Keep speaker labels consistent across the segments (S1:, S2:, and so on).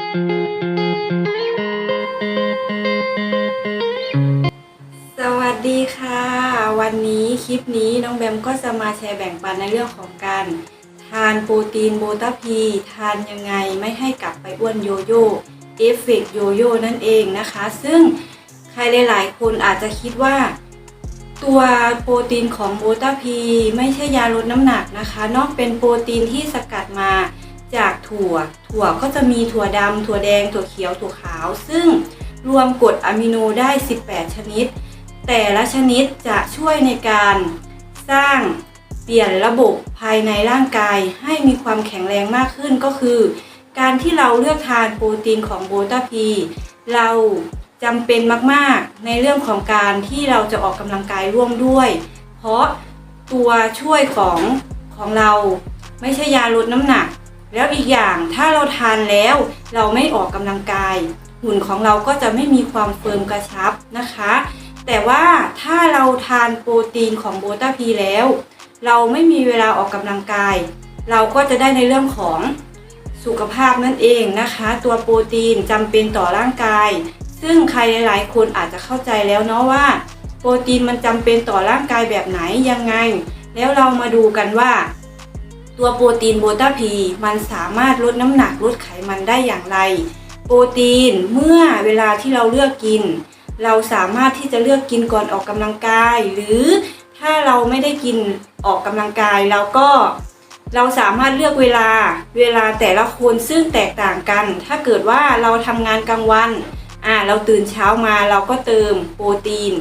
S1: สวัสดีค่ะ วันนี้คลิปนี้น้องแบมก็จะมาแชร์แบ่งปันในเรื่องของการทานโปรตีนโบตาพี ทานยังไงไม่ให้กลับไปอ้วนโยโย่เอฟเฟกโยโย่นั่นเองนะคะ ซึ่งใครหลาย ๆ คนอาจจะคิดว่า ตัวโปรตีนของโบตาพี ไม่ใช่ยาลดน้ำหนักนะคะนอกเป็นโปรตีนที่สกัดมา จากถั่ว ถั่วก็จะมีถั่วดำถั่วแดง ถั่วเขียว ถั่วขาว ซึ่งรวมกรดอะมิโนได้ 18 ชนิด แต่ละชนิดจะช่วยในการสร้างเปลี่ยนระบบภายในร่างกายให้มีความแข็งแรงมากขึ้นก็คือ การที่เราเลือกทานโปรตีนของโบตาพี เราจำเป็นมากๆ ในเรื่องของการที่เราจะออกกำลังกายร่วมด้วย เพราะตัวช่วยของของเราไม่ใช่ยาลดน้ำหนัก แล้วอีกอย่างถ้าเราทานแล้วเราไม่ออกกำลังกาย หุ่นของเราก็จะไม่มีความเฟิร์มกระชับนะคะ แต่ว่าถ้าเราทานโปรตีนของโบตาพีแล้ว เราไม่มีเวลาออกกำลังกาย เราก็จะได้ในเรื่องของสุขภาพนั่นเองนะคะ ตัวโปรตีนจำเป็นต่อร่างกาย ซึ่งใครหลายๆ คนอาจจะเข้าใจแล้วเนาะว่า โปรตีนมันจำเป็นต่อร่างกายแบบไหนยังไง แล้วเรามาดูกันว่า ตัวโปรตีนโบตาพีมันสามารถลดน้ำหนักลดไขมันได้อย่างไร โปรตีนเมื่อเวลาที่เราเลือกกิน เราสามารถที่จะเลือกกินก่อนออกกำลังกาย หรือถ้าเราไม่ได้กินออกกำลังกายเราก็เราสามารถเลือกเวลาเวลาแต่ละคนซึ่งแตกต่างกัน ถ้าเกิดว่าเราทำงานกลางวันอ่าเราตื่นเช้ามาเราก็เติมโปรตีน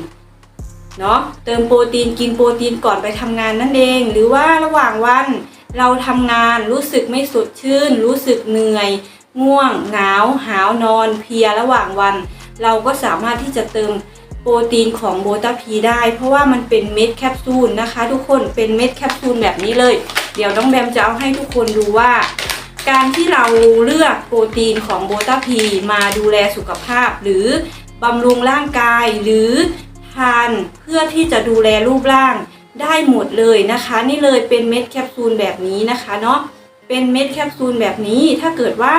S1: เนาะเติมโปรตีนกินโปรตีนก่อนไปทำงานนั่นเอง หรือว่าระหว่างวัน เราทำงานรู้สึกไม่สดชื่น รู้สึกเหนื่อย ง่วงหนาว หาวนอน เพลียระหว่างวัน เราก็สามารถที่จะเติมโปรตีนของโบตาพีได้ เพราะว่ามันเป็นเม็ดแคปซูลนะคะ ทุกคนเป็นเม็ดแคปซูลแบบนี้เลย เดี๋ยวน้องแบมจะเอาให้ทุกคนดูว่า การที่เราเลือกโปรตีนของโบตาพีมาดูแลสุขภาพ หรือบำรุงร่างกายหรือทานเพื่อที่จะดูแลรูปร่าง ได้หมดเลยนะคะ นี่เลยเป็นเม็ดแคปซูลแบบนี้นะคะเนาะเป็นเม็ดแคปซูลแบบนี้ถ้าเกิดว่า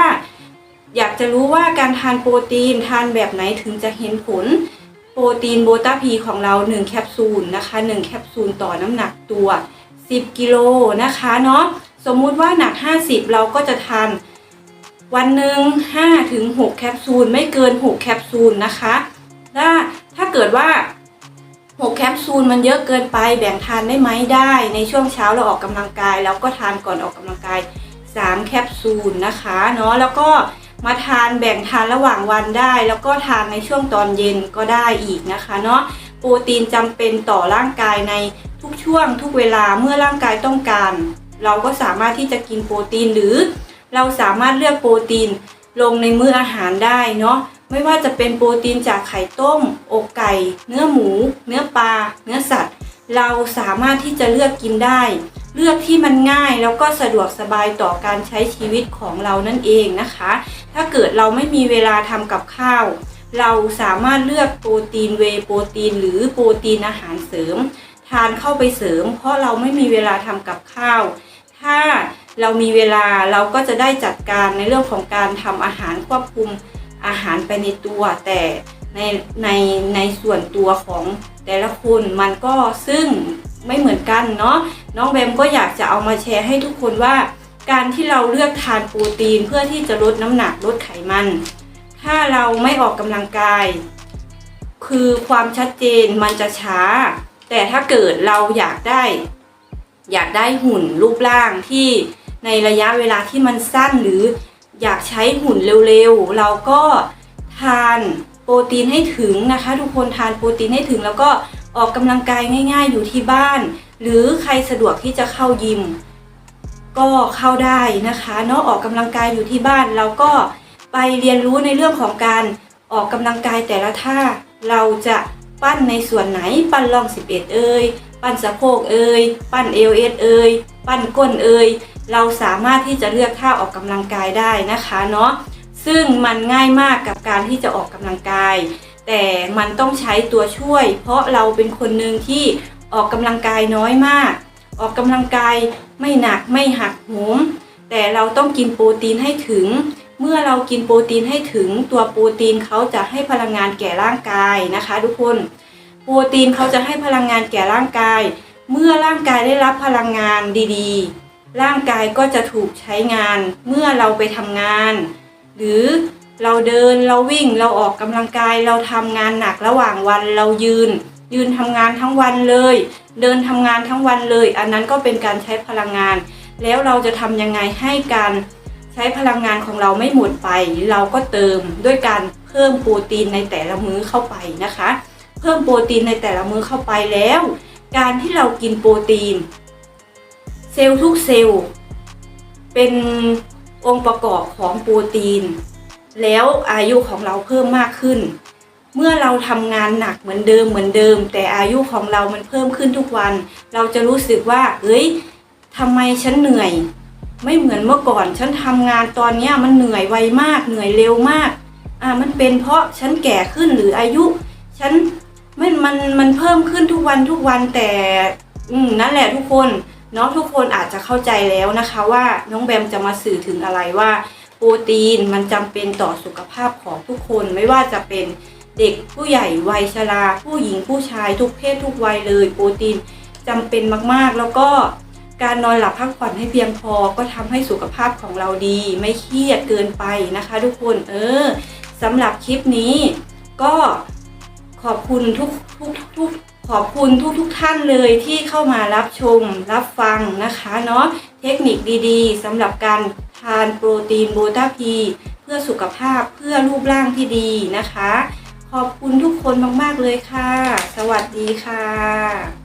S1: อยากจะรู้ว่าการทานโปรตีนทานแบบไหนถึงจะเห็นผล โปรตีนโบตาพีของเรา 1 แคปซูลนะคะ 1 แคปซูลต่อน้ำหนักตัว 10 กิโลนะคะเนาะสมมุติว่าหนัก 50 เราก็จะทานวันหนึ่ง5ถึง6แคปซูลไม่เกิน 6 แคปซูลนะคะถ้าถ้าเกิดว่า 6แคปซูลมันเยอะเกินไปแบ่งทานได้ไหมได้ ในช่วงเช้าเราออกกำลังกาย แล้วก็ทานก่อนออกกำลังกาย 3 แคปซูลนะคะเนาะแล้วก็มาทานแบ่งทานระหว่างวันได้ แล้วก็ทานในช่วงตอนเย็นก็ได้อีกนะคะเนาะโปรตีนจำเป็นต่อร่างกายในทุกช่วงทุกเวลาเมื่อร่างกายต้องการ เราก็สามารถที่จะกินโปรตีนหรือ เราสามารถเลือกโปรตีนลงในมื้ออาหารได้เนาะ ไม่ว่าจะเป็นโปรตีนจากไข่ต้ม อกไก่ เนื้อหมู เนื้อปลา เนื้อสัตว์ เราสามารถที่จะเลือกกินได้ เลือกที่มันง่ายแล้วก็สะดวกสบายต่อการใช้ชีวิตของเรานั่นเองนะคะ ถ้าเกิดเราไม่มีเวลาทำกับข้าว เราสามารถเลือกโปรตีนเวโปรตีน หรือโปรตีนอาหารเสริม ทานเข้าไปเสริม เพราะเราไม่มีเวลาทำกับข้าว ถ้าเรามีเวลาเราก็จะได้จัดการในเรื่องของการทำอาหารควบคุม อาหารไปในตัว แต่ในในในส่วนตัวของแต่ละคนมันก็ซึ่งไม่เหมือนกันเนาะน้องแบมก็อยากจะเอามาแชร์ให้ทุกคนว่า การที่เราเลือกทานโปรตีนเพื่อที่จะลดน้ำหนักลดไขมัน ถ้าเราไม่ออกกำลังกาย คือความชัดเจนมันจะช้า แต่ถ้าเกิดเราอยากได้ อยากได้หุ่นรูปร่างที่ในระยะเวลาที่มันสั้นหรือ อยากใช้หุ่นเร็วๆ เราก็ทานโปรตีนให้ถึงนะคะ ทุกคนทานโปรตีนให้ถึง แล้วก็ออกกำลังกายง่าย ๆ อยู่ที่บ้าน หรือใครสะดวกที่จะเข้ายิม ก็เข้าได้นะคะเนาะออกกำลังกายอยู่ที่บ้านเราก็ไปเรียนรู้ในเรื่องของการออกกำลังกายแต่ละท่าเราจะปั้นในส่วนไหนปั้นลอง 11 เอ่ยปั้นสะโพกเอ่ยปั้นเอวเอสเอ่ยปั้นก้นเอ่ย เราสามารถที่จะเลือกท่าออกกำลังกายได้นะคะเนาะซึ่งมันง่ายมากกับการที่จะออกกำลังกาย แต่มันต้องใช้ตัวช่วย เพราะเราเป็นคนหนึ่งที่ออกกำลังกายน้อยมาก ออกกำลังกายไม่หนักไม่หักโหมแต่เราต้องกินโปรตีนให้ถึง เมื่อเรากินโปรตีนให้ถึง ตัวโปรตีนเขาจะให้พลังงานแก่ร่างกายนะคะ ทุกคน โปรตีนเขาจะให้พลังงานแก่ร่างกาย เมื่อร่างกายได้รับพลังงานดีๆ ร่างกายก็จะถูกใช้งานเมื่อเราไปทำงาน หรือเราเดินเราวิ่งเราออกกำลังกายเราทำงานหนักระหว่างวันเรายืน ยืนทำงานทั้งวันเลย เดินทำงานทั้งวันเลย อันนั้นก็เป็นการใช้พลังงาน แล้วเราจะทำยังไงให้การใช้พลังงานของเราไม่หมดไป เราก็เติมด้วยการเพิ่มโปรตีนในแต่ละมื้อเข้าไปนะคะ เพิ่มโปรตีนในแต่ละมื้อเข้าไปแล้ว การที่เรากินโปรตีน เซลล์ทุกเซลล์ เป็นองค์ประกอบของโปรตีน แล้วอายุของเราเพิ่มมากขึ้น เมื่อเราทำงานหนักเหมือนเดิมเหมือนเดิม แต่อายุของเรามันเพิ่มขึ้นทุกวัน เราจะรู้สึกว่า เอ้ยทำไมฉันเหนื่อย ไม่เหมือนเมื่อก่อนฉันทำงานตอนนี้มันเหนื่อยไวมาก เหนื่อยเร็วมากอ่ามันเป็นเพราะฉันแก่ขึ้นหรืออายุ ฉันมันมันมันเพิ่มขึ้นทุกวันทุกวันแต่ อืมนั่นแหละทุกคน นาะทุกคนอาจจะเข้าใจแล้วนะคะว่าน้องแบมจะมาสื่อถึงอะไรว่าโปรตีนมันจำเป็นต่อสุขภาพของทุกคนไม่ว่าจะเป็นเด็กผู้ใหญ่วัยชราผู้หญิงผู้ชายทุกเพศทุกวัยเลย โปรตีนจำเป็นมากๆ แล้วก็การนอนหลับพักผ่อนให้เพียงพอก็ทำให้สุขภาพของเราดี ไม่เครียดเกินไปนะคะทุกคนเออสำหรับคลิปนี้ก็ขอบคุณทุกทุกทุก ขอบคุณทุกทุกท่านเลยที่เข้ามารับชมรับฟังนะคะเนาะเทคนิคดีๆสำหรับการทานโปรตีนโบตาพี เพื่อสุขภาพเพื่อรูปร่างที่ดีนะคะ ขอบคุณทุกคนมาก ๆ เลยค่ะ สวัสดีค่ะ